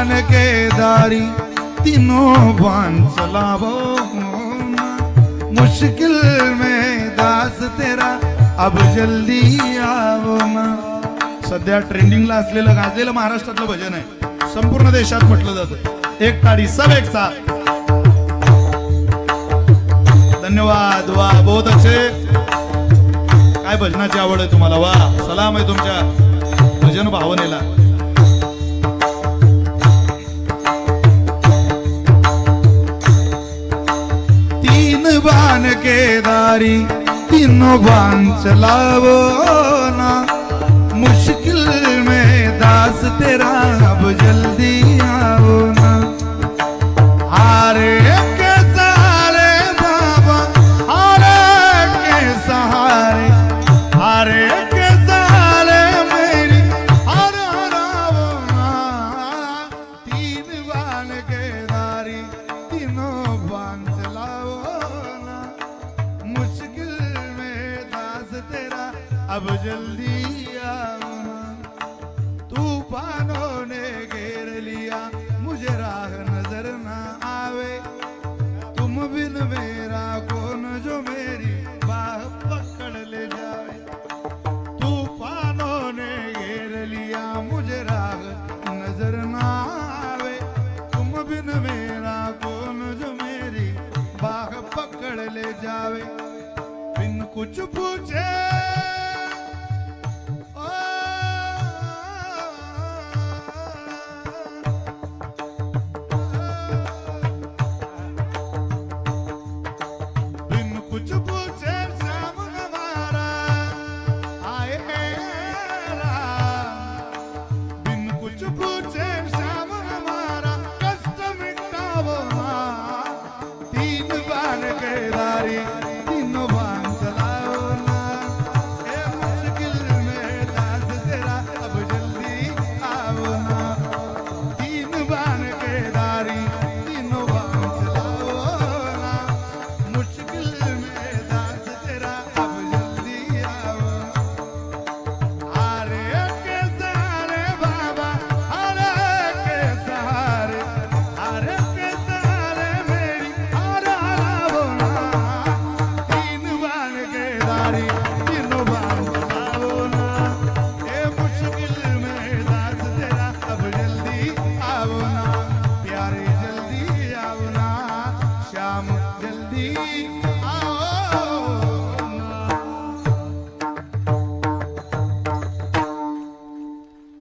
ज्ञान के दारी तीनों बान चलावो मुश्किल में दास तेरा अब जल्दी आवो ना। सध्या ट्रेंडिंगला असलेलं गाजलेलं महाराष्ट्रातलं भजन आहे. संपूर्ण देशात म्हटलं जातं. एक ताडी सब एक साथ. धन्यवाद. वा बहुत अच्छे. काय भजनाची आवड आहे तुम्हाला? वा सलाम आहे तुमच्या भजन भावनेला. ज्ञान के दारी तीनों बांच लावो ना। मुश्किल अब जल्दी आओ तूफानों ने घेर लिया मुझे राह नजर ना आवे। तुम बिन मेरा कौन जो मेरी बाह पकड़ ले जाए। तूफानों ने घेर लिया मुझे राह नजर ना आवे। तुम बिन मेरा कौन जो मेरी बाह पकड़ ले जावे बिन कुछ पूछे